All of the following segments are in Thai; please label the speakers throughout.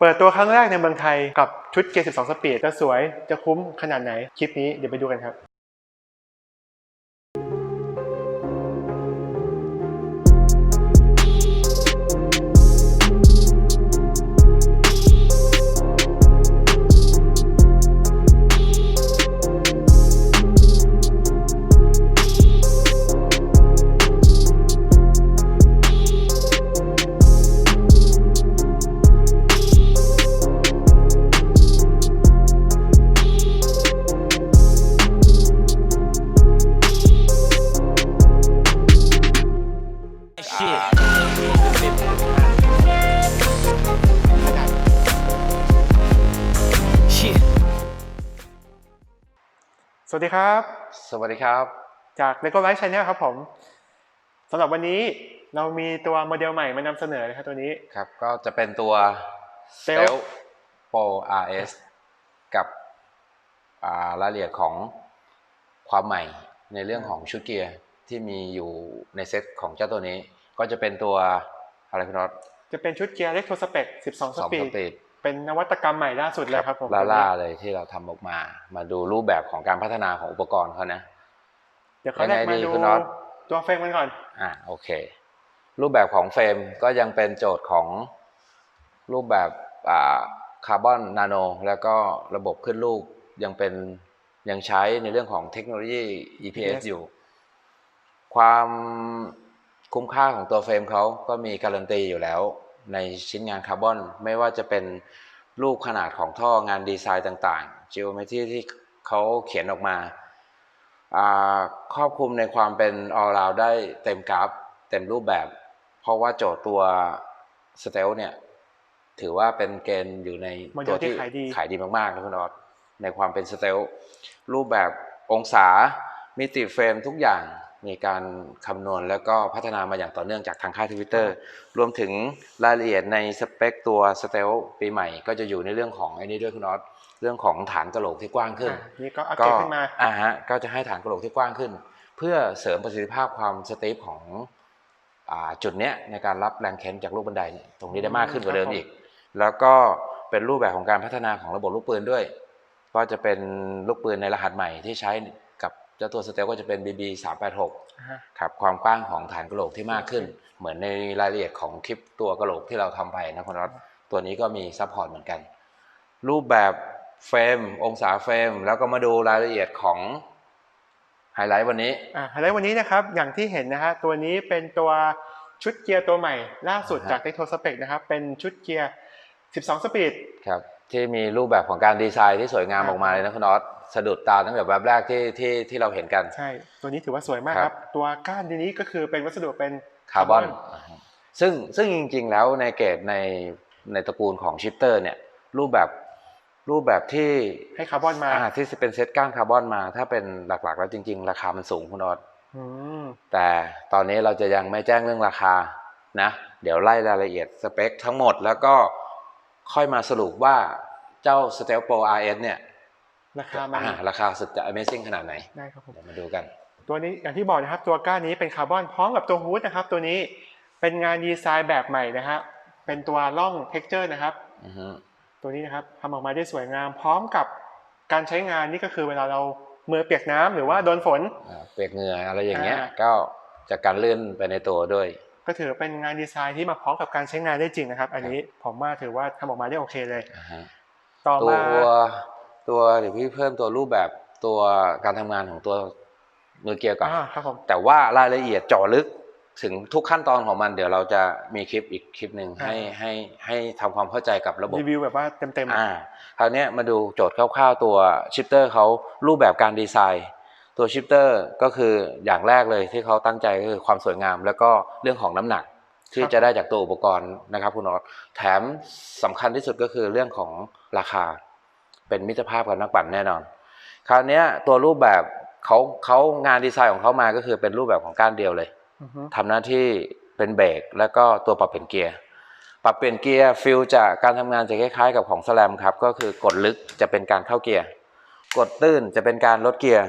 Speaker 1: เปิดตัวครั้งแรกในเมืองไทยกับชุดเกียร์12 สปีดจะสวยจะคุ้มขนาดไหนคลิปนี้เดี๋ยวไปดูกันครับ ดีครับ
Speaker 2: สวัสดีครับ
Speaker 1: จาก Lego Life Channel ครับผมสำหรับวันนี้เรามีตัวโมเดลใหม่มานำเสนอนะครับตัวนี้
Speaker 2: ครับ ก็จะเป็นตัว
Speaker 1: Stealth
Speaker 2: Stealth Pro RS กับอ่ารายละเอียดของความใหม่ในเรื่องของชุดเกียร์ที่มีอยู่ในเซ็ตของเจ้าตัวนี้ ก็จะเป็นตัวอะไรคุณน็อต
Speaker 1: จะเป็นชุดเกียร์เล็กโทสเปก12ส
Speaker 2: สอง
Speaker 1: ปี
Speaker 2: ส
Speaker 1: ด
Speaker 2: ปีด
Speaker 1: เป็นนวัตกรรมใหม่ล่าสุดเลยครับผม
Speaker 2: ลาล่าเลยที่เราทำออกมา มาดูรูปแบบของการพัฒนาของอุปกรณ์เขานะ
Speaker 1: เดี๋ยวเขาแรก
Speaker 2: ยังไง
Speaker 1: มา
Speaker 2: ดี
Speaker 1: ดู
Speaker 2: คุณน็อต
Speaker 1: ตัวเฟรมกันก่อน
Speaker 2: อ่าโอเค รูปแบบของเฟรมก็ยังเป็นโจทย์ของรูปแบบอ่าคาร์บอนนาโนแล้วก็ระบบขึ้นลูกยังเป็นยังใช้ในเรื่องของเทคโนโลยี EPS อยู่ ความคุ้มค่าของตัวเฟรมเขาก็มีการันตีอยู่แล้ว ในชิ้นงานคาร์บอน ไม่ว่าจะเป็นรูปขนาดของท่องานดีไซน์ต่างๆ geometry ที่เขาเขียนออกมาอ่าครอบคลุมในความเป็น all round ได้เต็มกราฟเต็มรูปแบบ เพราะว่าโจทย์ตัว Stealth เนี่ยถือว่าเป็นเกณฑ์อยู่ใน
Speaker 1: โมเดล
Speaker 2: ตัว
Speaker 1: ที่
Speaker 2: ที่
Speaker 1: ขายดี
Speaker 2: ขายดีมากๆนะคุณออสในความเป็น Stealth รูปแบบองศามิติเฟรมทุกอย่าง มีการคำนวณแล้วก็พัฒนามาอย่างต่อเนื่องจากทางค่ายทวิตเตอร์รวมถึงรายละเอียดในสเปคตัว Stealth ปีใหม่ ก็จะอยู่ในเรื่องของไอ้นี้ด้วยคุณออสเรื่องของฐานกระโหลกที่กว้างขึ้น
Speaker 1: อะนี่ก็อัปเกรดขึ้นมา
Speaker 2: อ่าฮะก็จะให้ฐานกระโหลกที่กว้างขึ้น เพื่อเสริมประสิทธิภาพความสตีฟของอ่าจุดเนี้ยในการรับแรงเค้นจากลูกบันไดเนี่ยตรงนี้ได้มากขึ้นกว่าเดิม
Speaker 1: ครับผม
Speaker 2: อีก แล้วก็เป็นรูปแบบของการพัฒนาของระบบลูกปืนด้วย ก็จะเป็นลูกปืนในรหัสใหม่ที่ใช้กับ เจ้าตัวสเตลก็จะเป็น BB 386
Speaker 1: อ่าฮะ
Speaker 2: ครับความกว้างของฐานกระโหลกที่มากขึ้น เหมือนในรายละเอียดของคลิปตัวกระโหลกที่เราทำไปนะคุณรัตตัวนี้ก็มีซัพพอร์ตเหมือนกัน รูปแบบเฟรม องศาเฟรม แล้วก็มาดูรายละเอียดของไฮไลท์วันนี้
Speaker 1: อ่าไฮไลท์วันนี้นะครับอย่างที่เห็นนะฮะตัวนี้เป็นตัวชุดเกียร์ตัวใหม่ ล่าสุด
Speaker 2: อ่าฮะ
Speaker 1: จากเ e กโทสเปกนะครับเป็นชุดเกียร์ 12 สปีด
Speaker 2: ครับ ที่มีรูปแบบของการดีไซน์ที่สวยงาม
Speaker 1: อ่า
Speaker 2: ออกมาเลยนะคุณน็อตสะดุดตาตั้งแต่แวบแรกที่ที่ที่เราเห็นกัน
Speaker 1: ใช่ ตัวนี้ถือว่าสวยมาก
Speaker 2: ครับ
Speaker 1: ครับตัวก้านทีนี้ก็คือเป็นวัสดุเป็น
Speaker 2: คาร์บอนอ่าฮะซึ่งซึ่งจริง ๆ แล้วในเกรดในในตระกูลของชิปเตอร์เนี่ยรูปแบบรูปแบบที่
Speaker 1: ให้คาร์บอนมา
Speaker 2: อ่าที่เป็นเซตก้านคาร์บอนมา ถ้าเป็นหลักๆ แล้วจริง ๆ ราคามันสูงคุณน็อต
Speaker 1: อืม
Speaker 2: แต่ตอนนี้เราจะยังไม่แจ้งเรื่องราคานะ เดี๋ยวไล่รายละเอียดสเปคทั้งหมดแล้วก็ ค่อยมาสรุปว่าเจ้า s t e l Pro RS เนี่ย
Speaker 1: ราคามัน
Speaker 2: อ่าราคาสุดจะ Amazing ขนาดไหน
Speaker 1: ได้ครับผม
Speaker 2: เดี๋ยวมาดูกัน
Speaker 1: ตัวนี้อย่างที่บอกนะครับตัวก้านนี้เป็นคาร์บอนพร้อมกับตัวฮูดนะครับ ตัวนี้เป็นงานดีไซน์แบบใหม่นะฮะเป็นตัวร่องเท็กเจอร์นะครับ
Speaker 2: อือฮึ
Speaker 1: ตัวนี้นะครับทำออกมาได้สวยงาม พร้อมกับการใช้งานนี่ก็คือเวลาเรามือเปียกน้ำหรือว่าโดนฝน
Speaker 2: อ่าเปียกเหงื่ออะไรอย่างเงี้ย
Speaker 1: อ่า
Speaker 2: ก็จะกันลื่นไปในตัวด้วย
Speaker 1: ก็ถือเป็นงานดีไซน์ที่มาพร้อมกับการใช้งานได้จริงนะครับ อันนี้ผมว่าถือว่าทำออกมาได้โอเคเลย
Speaker 2: อ่าฮะ
Speaker 1: ต่อ
Speaker 2: ตัว
Speaker 1: มา
Speaker 2: ตัวเดี๋ยวพี่เพิ่มตัวรูปแบบตัวการทำงานของตัวมือเกียร์ก่อน
Speaker 1: อ่าครับผม
Speaker 2: แต่ว่ารายละเอียดเจาะลึกถึงทุกขั้นตอนของมันเดี๋ยวเราจะมีคลิปอีกคลิปหนึ่งให้ให้ให้ทำความเข้าใจกับระบบ
Speaker 1: รีวิวแบบว่าเต็ม
Speaker 2: อ่าคราวเนี้ยมาดูโจทย์คร่าวๆตัวชิปเตอร์เขารูปแบบการดีไซน์ ตัวชิปเตอร์ก็คืออย่างแรกเลยที่เขาตั้งใจก็คือความสวยงาม แล้วก็เรื่องของน้ำหนักที่จะได้จากตัวอุปกรณ์นะครับคุณนอตแถมสำคัญที่สุดก็คือเรื่องของราคา เป็นมิตรภาพกับนักปั่นแน่นอน คราวเนี้ยตัวรูปแบบเขาเขางานดีไซน์ของเขามาก็คือเป็นรูปแบบของก้านเดียวเลย
Speaker 1: ๆอือฮึ
Speaker 2: ทำหน้าที่เป็นเบรกแล้วก็ตัวปรับเปลี่ยนเกียร์ปรับเปลี่ยนเกียร์ฟิลจากการทำงานจะคล้ายๆ กับของสแลมครับก็คือกดลึกจะเป็นการเข้าเกียร์กดตื้นจะเป็นการลดเกียร์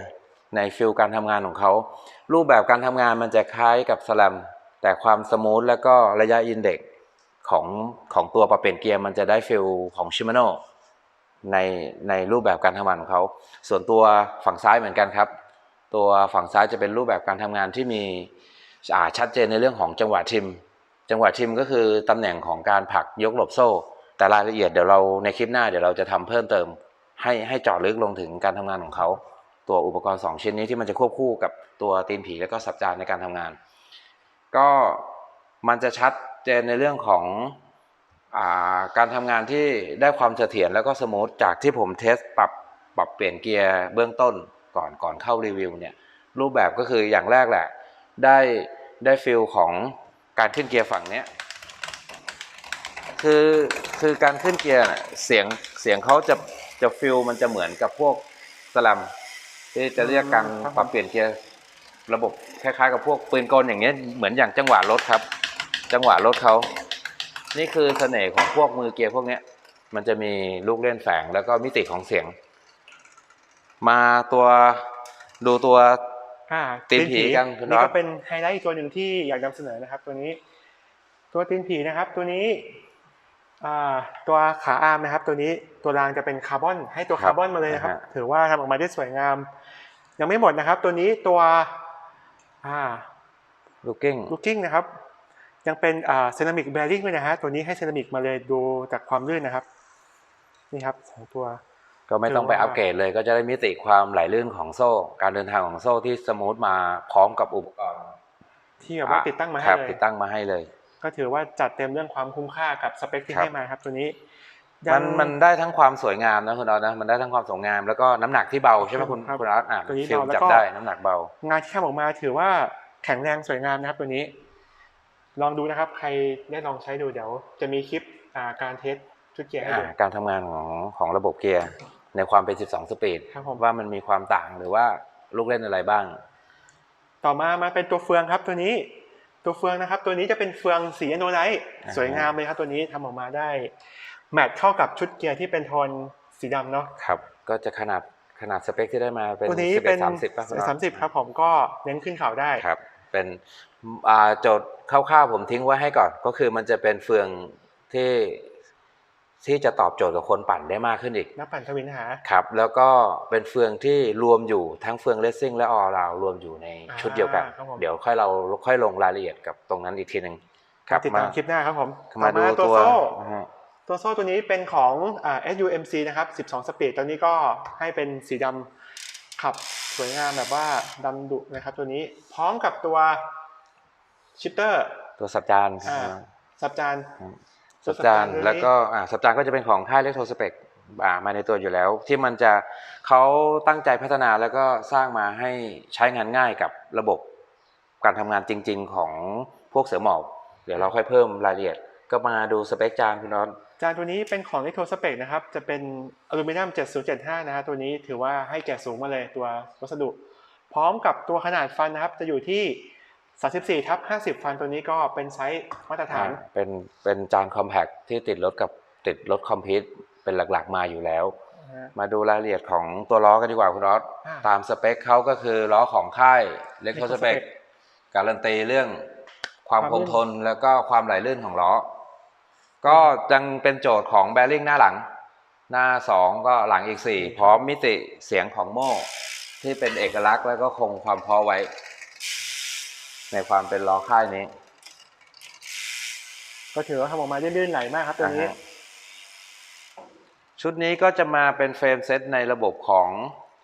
Speaker 2: ในฟิลการทำงานของเขา รูปแบบการทำงานมันจะคล้ายกับสแลมแต่ความสมูทแล้วก็ระยะอินเด็กของของตัวปรับเปลี่ยนเกียร์มันจะได้ฟิลของชิมาโนในในรูปแบบการทำงานของเขา ส่วนตัวฝั่งซ้ายเหมือนกันครับ ตัวฝั่งซ้ายจะเป็นรูปแบบการทำงานที่มีชัดเจนในเรื่องของจังหวะทิม จังหวะทิมก็คือตำแหน่งของการผลักยกหลบโซ่ แต่รายละเอียดเดี๋ยวเราในคลิปหน้าเดี๋ยวเราจะทำเพิ่มเติม ให้ให้เจาะลึกลงถึงการทำงานของเขา ตัวอุปกรณ์ 2 ชิ้นนี้ที่มันจะควบคู่กับตัวตีนผีและก็สับจานในการทำงาน ก็มันจะชัดเจนในเรื่องของอาการทำงานที่ได้ความเสถียรแล้วก็สมูทจากที่ผมเทสปรับปรับเปลี่ยนเกียร์เบื้องต้นก่อนก่อนเข้ารีวิวเนี่ยรูปแบบก็คืออย่างแรกแหละ ได้ได้ฟิลของการขึ้นเกียร์ฝั่งเนี้ยคือคือการขึ้นเกียร์เสียงเสียงเขาจะจะฟิลมันจะเหมือนกับพวกสลัม ที่จะเรียกการ
Speaker 1: ครับผม
Speaker 2: ปรับเปลี่ยนเกียร์ระบบคล้ายๆกับพวกปืนกลอย่างเงี้ยเหมือนอย่างจังหวะรถครับ จังหวะรถเขา นี่คือเสน่ห์ของพวกมือเกียร์พวกเนี้ย มันจะมีลูกเล่นแฝงแล้วก็มิติของเสียง มาตัวดูตัว
Speaker 1: อ่า
Speaker 2: ตีนผีกันคุณน็
Speaker 1: นี่
Speaker 2: อต
Speaker 1: ก็เป็นไฮไลท์อีกตัวหนึ่งที่อยากนำเสนอนะครับ ตัวนี้ ตัวตีนผีนะครับ ตัวนี้อ่า ตัวขาอาร์มนะครับ ตัวนี้ตัวรางจะเป็นคาร์บอนให้ตัวคาร์บอนมาเลยนะครับ ถือว่าทำออกมาได้สวยงาม ยังไม่หมดนะครับ ตัวนี้ตัวอ่า
Speaker 2: ลูกกิ้ง
Speaker 1: ลูกกิ้งนะครับ ยังเป็นอ่าเซรามิกแบริ่งด้วยนะฮะตัวนี้ให้เซรามิกมาเลยดูจากความลื่นนะครับ นี่ครับสองตัว
Speaker 2: ก็ไม่ต้องไป
Speaker 1: ถือว่า
Speaker 2: อัปเกรดเลย ก็จะได้มิติความไหลลื่นของโซ่ การเดินทางของโซ่ที่สมูทมาพร้อมกับอุปกรณ์
Speaker 1: ที่แบบว่าติดตั้งมาให้
Speaker 2: ครับ
Speaker 1: เลย
Speaker 2: ติดตั้งมาให้เลย
Speaker 1: ก็ถือว่าจัดเต็มเรื่องความคุ้มค่ากับสเปคที่
Speaker 2: ครับ
Speaker 1: ให้มาครับตัวนี้
Speaker 2: มัน
Speaker 1: ยัง
Speaker 2: มันได้ทั้งความสวยงามนะคุณออสนะมันได้ทั้งความสวยงามแล้วก็น้ำหนักที่เบาใช่ไหมคุณ
Speaker 1: ครับ
Speaker 2: คุณออสอะ
Speaker 1: ตัวนี้
Speaker 2: ฟิล
Speaker 1: เบาแล้ว
Speaker 2: จับ
Speaker 1: ก็
Speaker 2: ได้น้ำหนักเบา
Speaker 1: งานที่ทำออกมาถือว่าแข็งแรงสวยงามนะครับตัวนี้ ลองดูนะครับ ใครได้ลองใช้ดูเดี๋ยว จะมีคลิปอ่าการเทสชุดเกียร์ให้ดู
Speaker 2: อ่าการทำงานของของระบบเกียร์ในความเป็น 12 สปีด
Speaker 1: ครับผม
Speaker 2: ว่ามันมีความต่างหรือว่าลูกเล่นอะไรบ้าง
Speaker 1: ต่อมามาเป็นตัวเฟืองครับตัวนี้ ตัวเฟืองนะครับ ตัวนี้จะเป็นเฟืองสีอโนไลท์
Speaker 2: อ่าฮะ
Speaker 1: สวยงามเลยครับตัวนี้ทำออกมาได้ แมทเข้ากับชุดเกียร์ที่เป็นโทนสีดำเนาะ
Speaker 2: ครับก็จะขนาดขนาดสเปคที่ได้มาเป็น
Speaker 1: ตัวนี้เป็น
Speaker 2: 11 30ป่ะคุณออส
Speaker 1: สามสิบครับผมก็เน้นขึ้นเขาได้
Speaker 2: ครับเป็นอ่าโจทย์คร่าวๆผมทิ้งไว้ให้ก่อน ก็คือมันจะเป็นเฟืองที่ ที่จะตอบโจทย์กับคนปั่นได้มากขึ้นอีก
Speaker 1: นักปั่นทวินหา
Speaker 2: ครับ แล้วก็เป็นเฟืองที่รวมอยู่ทั้งเฟืองเลสซิ่งและออราวรวมอยู่ในชุดเดียวกัน
Speaker 1: อ่าครับผม
Speaker 2: เดี๋ยวค่อยเราค่อยลงรายละเอียดกับตรงนั้นอีกทีหนึ่งครับ
Speaker 1: ติดตามคลิปหน้าครับผม
Speaker 2: มา
Speaker 1: ต่อ
Speaker 2: ดู
Speaker 1: ตัว
Speaker 2: ตัว
Speaker 1: โซ่
Speaker 2: นะฮะ
Speaker 1: ตัวโซ่ตัวนี้เป็นของอ่า SUMC นะครับ 12 สปีดตัวนี้ก็ให้เป็นสีดำขับสวยงามแบบว่าดำดุนะครับตัวนี้พร้อมกับตัวชิปเตอร์
Speaker 2: ตัวสับจานครั
Speaker 1: อ่า
Speaker 2: บ
Speaker 1: สับจาน
Speaker 2: สับจานแล้วก็อ่าสับจานก็จะเป็นของค่ายเล็กโทสเปกอ่ามาในตัวอยู่แล้ว ที่มันจะเขาตั้งใจพัฒนาแล้วก็สร้างมาให้ใช้งานง่ายกับระบบการทำงานจริง ๆ ของพวกเสือหมอบเดี๋ยวเราค่อยเพิ่มรายละเอียด ก็มาดูสเปคจานคุณน้อง
Speaker 1: จานตัวนี้เป็นของ e l e c t r o Spec นะครับ จะเป็นอลูมิเนียม 7075 นะฮะ ตัวนี้ถือว่าให้แก่สูงมาเลยตัววัสดุ พร้อมกับตัวขนาดฟันนะครับ จะอยู่ที่ 34ทับ50 ฟันตัวนี้ก็เป็นไซส์มาตรฐาน
Speaker 2: อ่าเป็นเป็นจานคอมแพคที่ติดรถกับติดรถคอมพิวต์เป็นหลักๆมาอยู่แล้ว
Speaker 1: นะฮะ
Speaker 2: มาดูรายละเอียดของตัวล้อกันดีกว่าคุณน็อต
Speaker 1: อ่า
Speaker 2: ตามสเปคเขาก็คือล้อของค่ายเล็กโทสเปก
Speaker 1: Electrospec
Speaker 2: การันตีเรื่องความ
Speaker 1: ความ
Speaker 2: ค
Speaker 1: ลื่
Speaker 2: ง
Speaker 1: น
Speaker 2: ทนแล้วก็ความไหลลื่นของล้อ ก็ยังเป็นโจทย์ของแบริ่งหน้าหลัง หน้าสองก็หลังอีกสี่พร้อมมิติเสียงของโม่ที่เป็นเอกลักษณ์แล้วก็คงความเพอไว้ ในความเป็นล้อค่ายนี้
Speaker 1: ก็ถือว่าทำออกมาได้ลื่นไหลมากครับตัวนี้
Speaker 2: อ่าฮะ ชุดนี้ก็จะมาเป็นเฟรมเซตในระบบของ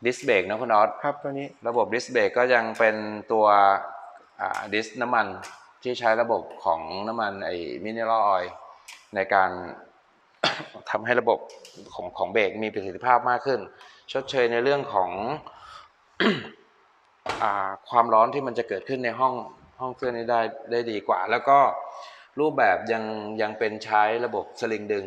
Speaker 2: ดิสเบรกนะคุณออส
Speaker 1: ครับตัวนี้
Speaker 2: ระบบดิสเบรกก็ยังเป็นตัวดิสน้ำมันที่ใช้ระบบของน้ำมันไอ้มิเนอรัลออยในการ ทำให้ระบบของของเบรกมีประสิทธิภาพมากขึ้น ชดเชยในเรื่องของอ่า ความร้อนที่มันจะเกิดขึ้นในห้องห้องเครื่องนี้ได้ได้ดีกว่า แล้วก็รูปแบบยังยังเป็นใช้ระบบสลิงดึง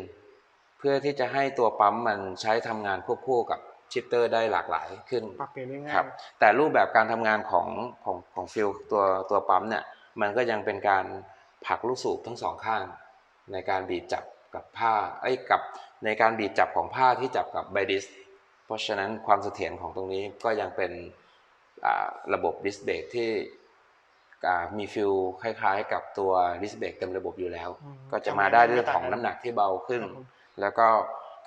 Speaker 2: เพื่อที่จะให้ตัวปั๊มมันใช้ทำงานควบคู่กับชิปเตอร์ได้หลากหลายขึ้น
Speaker 1: ปรับเปลี่ยนได้ง่าย
Speaker 2: ครับแต่รูปแบบการทำงานของของของฟิลตัวตัวปั๊มเนี่ยมันก็ยังเป็นการผลักลูกสูบทั้งสองข้าง ในการบีบจับกับผ้าไอ้ยกับในการบีบจับของผ้าที่จับกับไบดิสเพราะฉะนั้นความเสถียรของตรงนี้ก็ยังเป็นอ่า ระบบดิสเบรกที่อ่ามีฟิลคล้ายๆ กับตัวดิสเบรกเต็มระบบอยู่แล้ว
Speaker 1: อืม
Speaker 2: ก็จะมาได้เรื่องของน้ำหนักที่เบาขึ้น
Speaker 1: ครับผม
Speaker 2: แล้วก็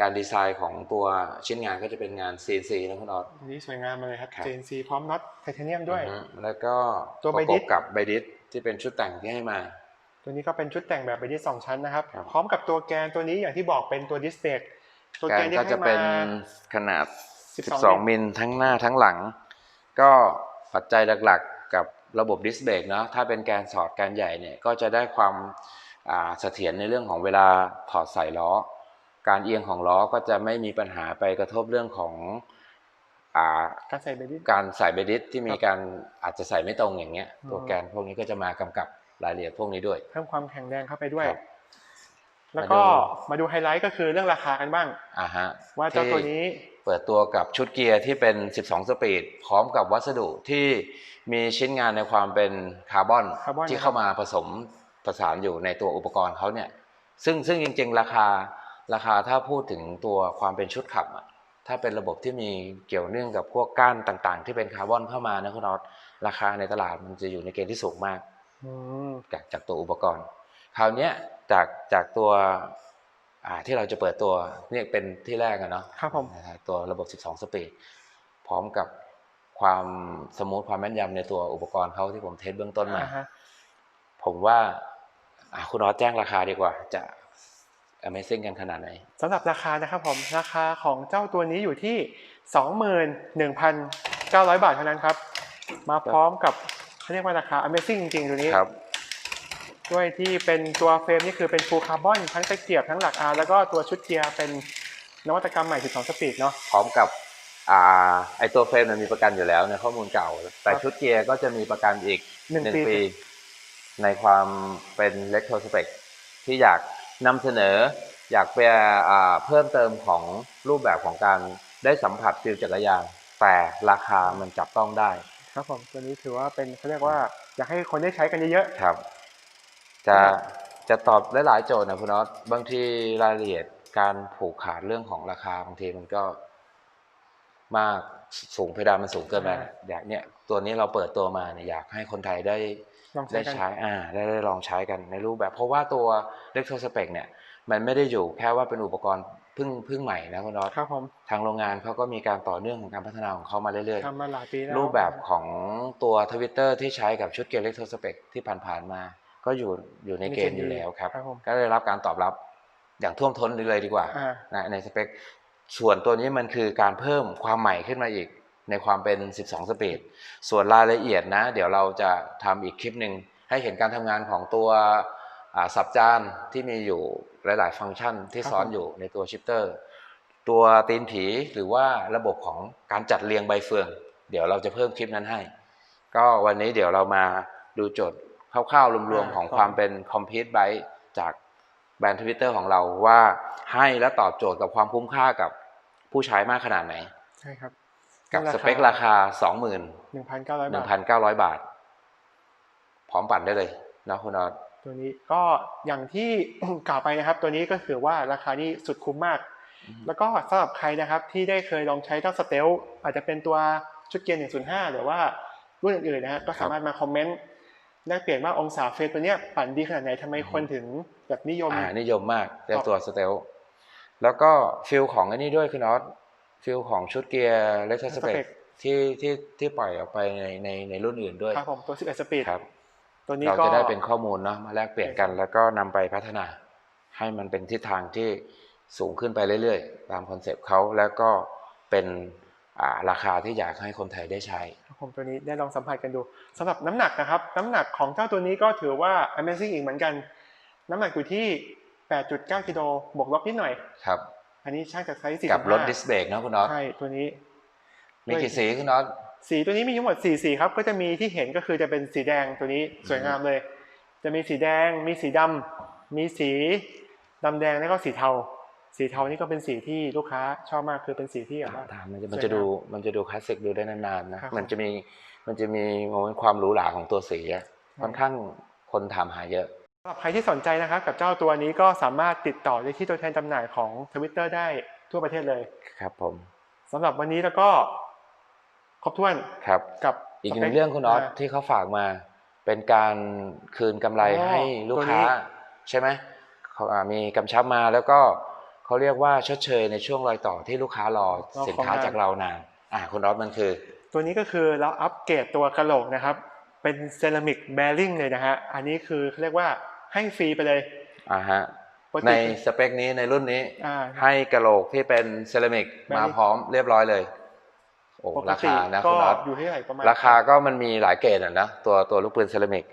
Speaker 2: การดีไซน์ของตัวชิ้นงานก็จะเป็นงาน CNC นะคุณออส
Speaker 1: อันนี้สวยงามมาเลยครับ
Speaker 2: ครับ
Speaker 1: CNC พร้อมน็อตไทเทเนียมด้วย
Speaker 2: อือฮึแล้วก็
Speaker 1: ตัว
Speaker 2: ป
Speaker 1: ใบ
Speaker 2: ระก
Speaker 1: ดิ
Speaker 2: บ
Speaker 1: ส
Speaker 2: กับใบดิสที่เป็นชุดแต่งที่ให้มา
Speaker 1: ตัวนี้ก็เป็นชุดแต่งแบบไปที่สองชั้นนะครับ
Speaker 2: ครับ
Speaker 1: พร้อมกับตัวแกนตัวนี้อย่างที่บอกเป็นตัวดิสเบรกตัว
Speaker 2: กา
Speaker 1: แก
Speaker 2: ร
Speaker 1: นที่
Speaker 2: ก็
Speaker 1: ให้
Speaker 2: จะ
Speaker 1: มา
Speaker 2: เป็นขนาด
Speaker 1: 12
Speaker 2: 12 มิลทั้งหน้าทั้งหลัง ก็ปัจจัยหลักๆ กับระบบดิสเบรกเนาะถ้าเป็นแกนสอดแกนใหญ่เนี่ยก็จะได้ความอ่าเสถียรในเรื่องของเวลาถอดใส่ล้อ การเอียงของล้อก็จะไม่มีปัญหาไปกระทบเรื่องของอ่า
Speaker 1: การใส่เบดิส
Speaker 2: การใส่เบดิสที่มี
Speaker 1: ครับ
Speaker 2: การอาจจะใส่ไม่ตรงอย่างเงี้ย
Speaker 1: อืม
Speaker 2: ตัวแกนพวกนี้ก็จะมากำกับรายละเอียดพวกนี้ด้วย
Speaker 1: เพิ่มความแข็งแรงเข้าไปด้วย
Speaker 2: ครับ
Speaker 1: แล้วก็
Speaker 2: มาดู
Speaker 1: มาดูไฮไลท์ก็คือเรื่องราคากันบ้าง
Speaker 2: อ่าฮะ
Speaker 1: ว่าเจ้าตัวนี้
Speaker 2: เปิดตัวกับชุดเกียร์ที่เป็น 12 สปีด พร้อมกับวัสดุที่มีชิ้นงานในความเป็นคาร์บอน
Speaker 1: คาร์บอน
Speaker 2: ที่เข้ามาผสมประสานอยู่ในตัวอุปกรณ์เขาเนี่ย ซึ่งซึ่งจริง ๆ ราคาราคาถ้าพูดถึงตัวความเป็นชุดขับอะถ้าเป็นระบบที่มีเกี่ยวเนื่องกับพวกก้านต่างๆ ที่เป็นคาร์บอนเข้ามานะคุณน็อตราคาในตลาดมันจะอยู่ในเกณฑ์ที่สูงมาก
Speaker 1: อืม
Speaker 2: จากจากตัวอุปกรณ์ คราวเนี้ยจากจากตัวอ่า ที่เราจะเปิดตัวเนี่ยเป็นที่แรกอะเนาะ
Speaker 1: ครับผม
Speaker 2: นะฮะตัวระบบ 12 สปีดพร้อมกับความสมูทความแม่นยำในตัวอุปกรณ์เขาที่ผมเทสเบื้องต้นมา
Speaker 1: อ่าฮะ
Speaker 2: ผมว่าอะคุณออสแจ้งราคาดีกว่า จะ Amazing กันขนาดไหน
Speaker 1: สำหรับราคานะครับผมราคาของเจ้าตัวนี้อยู่ที่ 21,900 บาทเท่านั้นครับ มาพร้อมกับเขาเรียกว่าราคา Amazing จริงๆตัวนี้
Speaker 2: ครับ
Speaker 1: ด้วยที่เป็นตัวเฟรมนี่คือเป็นฟูลคาร์บอนทั้งตะเกียบทั้งหลักอาร์แล้วก็ตัวชุดเกียร์เป็นนวัตกรรมใหม่ 12 สปีดเนาะ
Speaker 2: พร้อมกับอ่าไอตัวเฟรมมันมีประกันอยู่แล้วในข้อมูลเก่า แต่
Speaker 1: ครับ
Speaker 2: ชุดเกียร์ก็จะมีประกันอีก
Speaker 1: หนึ่ง
Speaker 2: หนึ่ง
Speaker 1: ปี
Speaker 2: ปี ในความเป็นเล็กโทสเปกที่อยากนำเสนออยากไปอ่าเพิ่มเติมของรูปแบบของการได้สัมผัสฟิลจักรยานแต่ราคามันจับต้องได้
Speaker 1: ครับผมตัวนี้ถือว่าเป็นเขาเรียกว่าอยากให้คนได้ใช้กันเยอะ
Speaker 2: ครับ จะจะตอบหลายๆโจทย์นะคุณน็อตบางทีรายละเอียดการผูกขาดเรื่องของราคาบางทีมันก็มากสูงเพดานมันสูงเกินไป
Speaker 1: อ่า
Speaker 2: อยากเนี่ยตัวนี้เราเปิดตัวมาเนี่ยอยากให้คนไทยได้
Speaker 1: ๆลองใช้
Speaker 2: ได้
Speaker 1: กัน
Speaker 2: ใช้อ่าได้ได้ลองใช้กันในรูปแบบ เพราะว่าตัวเล็กโทสเปกเนี่ย มันไม่ได้อยู่แค่ว่าเป็นอุปกรณ์เพิ่งเพิ่งใหม่นะคุณน็อต
Speaker 1: ครับผม
Speaker 2: ทางโรงงานเขาก็มีการต่อเนื่องของการพัฒนาของเขามาเรื่อย
Speaker 1: ทำมาหลายปีแล้ว
Speaker 2: ๆรูปแบบของตัวทวิตเตอร์ที่ใช้กับชุดเกียร์เล็กโทสเปกที่ผ่านๆมา ก็อยู่อยู่ในเกณฑ์อยู่แล้วครับ
Speaker 1: ครับผม
Speaker 2: ก็ได้รับการตอบรับอย่างท่วมท้นเลยดีกว่า
Speaker 1: อ่า
Speaker 2: นะในสเปค ส่วนตัวนี้มันคือการเพิ่มความใหม่ขึ้นมาอีกในความเป็น 12 สปีด ส่วนรายละเอียดนะ เดี๋ยวเราจะทำอีกคลิปหนึ่งให้เห็นการทำงานของตัวอ่าสับจานที่มีอยู่หลาย ๆ ฟังก์ชันที่
Speaker 1: ครับ
Speaker 2: ซ้อน
Speaker 1: ผม
Speaker 2: อยู่ในตัวชิปเตอร์ ตัวตีนผีหรือว่าระบบของการจัดเรียงใบเฟือง เดี๋ยวเราจะเพิ่มคลิปนั้นให้ ก็วันนี้เดี๋ยวเรามาดูโจทย์ คร่าวๆรวมๆของความเป็น complete byte จากแบรนด์ทวิตเตอร์ของเราว่าให้และตอบโจทย์กับความคุ้มค่ากับผู้ใช้มากขนาดไหน
Speaker 1: ใช่ครับ
Speaker 2: กับสเปคราคา21,900
Speaker 1: 1,900บาท
Speaker 2: บาท พร้อมปั่นได้เลยนะคุณนอต
Speaker 1: ตัวนี้ก็อย่างที่กล่าวไปนะครับ ตัวนี้ก็ถือว่าราคานี้สุดคุ้มมาก แล้วก็สำหรับใครนะครับที่ได้เคยลองใช้เจ้าสเตลอาจจะเป็นตัวชุดเกียร์105 หรือว่ารุ่นอื่นๆนะฮะก็สามารถมาคอมเมนต์ แลกเปลี่ยนว่าองศาเฟรมตัวเนี้ยปั่นดีขนาดไหนทำไมคนถึงแบบนิยม
Speaker 2: อ่านิยมมากใน
Speaker 1: ครับ
Speaker 2: ตัวสเตลแล้วก็ฟิลของอันนี้ด้วยคุณนอตฟิลของชุดเกียร์เล็กสเปกที่ที่ที่ปล่อยออกไปในในในรุ่นอื่นด้วย
Speaker 1: ครับผมตัว 11 สปีด
Speaker 2: ครับ
Speaker 1: ตัวนี้
Speaker 2: เรา
Speaker 1: ก็
Speaker 2: จะได้เป็นข้อมูลเนาะมาแลกเปลี่ยนกัน แล้วก็นำไปพัฒนา ให้มันเป็นทิศทางที่สูงขึ้นไปเรื่อยๆ ตามคอนเซปต์เขาแล้วก็เป็นอ่า ราคาที่อยากให้คนไทยได้ใช้
Speaker 1: ครับผมตัวนี้ได้ลองสัมผัสกันดูสำหรับน้ำหนักนะครับ น้ำหนักของเจ้าตัวนี้ก็ถือว่า Amazing อีกเหมือนกัน น้ำหนักอยู่ที่ 8.9กิโลบวกลบนิดหน่อย
Speaker 2: ครับ
Speaker 1: อันนี้ช่างจากไซส์45
Speaker 2: กับรถดิสเบรกนะคุณน็อต
Speaker 1: ใช่ตัวนี้
Speaker 2: มีกี่สีคุณน็อต
Speaker 1: สีตัวนี้มีทั้งหมด4สีครับ ก็จะมีที่เห็นก็คือจะเป็นสีแดงตัวนี้สวยงามเลย จะมีสีแดง มีสีดำมีสีดำแดงแล้วก็สีเทา สีเทานี่ก็เป็นสีที่ลูกค้าชอบมากคือเป็นสีที่แบบว่า
Speaker 2: ถามมันจะ
Speaker 1: สวยงาม
Speaker 2: มันจะดูมันจะดูคลาสสิกดูได้นานๆนะ
Speaker 1: ครับ
Speaker 2: มันจะมีมันจะมีโมเมนต์ความหรูหราของตัวสีอะค่อนข้างคนถามหาเยอะ
Speaker 1: สำหรับใครที่สนใจนะครับกับเจ้าตัวนี้ก็สามารถติดต่อได้ที่ตัวแทนจำหน่ายของทวิตเตอร์ได้ทั่วประเทศเลย
Speaker 2: ครับผม
Speaker 1: สำหรับวันนี้แล้วก็ครบถ้วน
Speaker 2: ครับ
Speaker 1: กับ
Speaker 2: อีกห
Speaker 1: ส
Speaker 2: นึ่
Speaker 1: ป
Speaker 2: งเรื่องคุณน็อตาที่เขาฝากมาไปเป็นการคืนกำไร
Speaker 1: อ๋อ
Speaker 2: ให้ลูกค้า
Speaker 1: ตัวนี้
Speaker 2: ใช่ไหมเขาอ่ามีกำชับมาแล้วก็ เขาเรียกว่าชดเชยในช่วงรอยต่อที่ลูกค้ารอสินค้าจากเรานานอ่าคุณรอสมันคือ
Speaker 1: ตัวนี้ก็คือเราอัปเกรดตัวกระโหลกนะครับ เป็นเซรามิกแบริ่งเลยนะฮะอันนี้คือเขาเรียกว่าให้ฟรีไปเลย
Speaker 2: อ่าฮะ
Speaker 1: ปกติ
Speaker 2: ในสเปคนี้ในรุ่นนี้
Speaker 1: อ่า
Speaker 2: ให้กระโหลกที่เป็นเซรามิก
Speaker 1: แบบนี้
Speaker 2: มาพร้อมเรียบร้อยเลยโอ้
Speaker 1: ปก
Speaker 2: รา
Speaker 1: ติ
Speaker 2: คานะ
Speaker 1: ก็
Speaker 2: คุณน็อต
Speaker 1: อยู่ที่เท่าไหร่ประมาณ
Speaker 2: ราคาก็มันมีหลายเกรดอะนะตัวตัวลูกปืนเซรามิก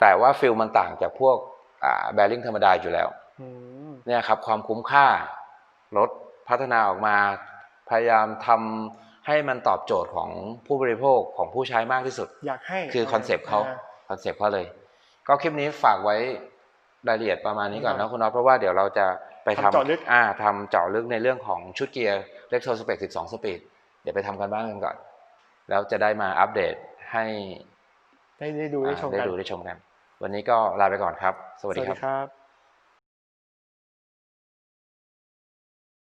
Speaker 2: แต่ว่าฟิลมันต่างจากพวกอ่าแบริ่งธรรมดาอยู่แล้ว
Speaker 1: อืม
Speaker 2: เนี่ยครับความคุ้มค่ารถพัฒนาออกมา พยายามทำให้มันตอบโจทย์ของผู้บริโภคของผู้ใช้มากที่สุด
Speaker 1: อยากให้
Speaker 2: คือคอนเซปต์เขา
Speaker 1: อ่
Speaker 2: คอนเซปต์เขาเลย ก็คลิปนี้ฝากไว้รายละเอียดประมาณนี้ก่อนนะคุณน็อตเพราะว่าเดี๋ยวเราจะไปทำ
Speaker 1: ทำเจาะลึก
Speaker 2: อ่าทำเจาะลึกในเรื่องของชุดเกียร์เล็กโทสเปก12 สปีดเดี๋ยวไปทำกันบ้างกันก่อน แล้วจะได้มาอัปเดตให้
Speaker 1: ได้ได้ดูได้ชม
Speaker 2: อ่าได้
Speaker 1: กัน
Speaker 2: ดูได้ชมกัน วันนี้ก็ลาไปก่อนครับ สวัส
Speaker 1: ส
Speaker 2: ดี
Speaker 1: วัส
Speaker 2: ค
Speaker 1: ดี
Speaker 2: รับ
Speaker 1: ครับ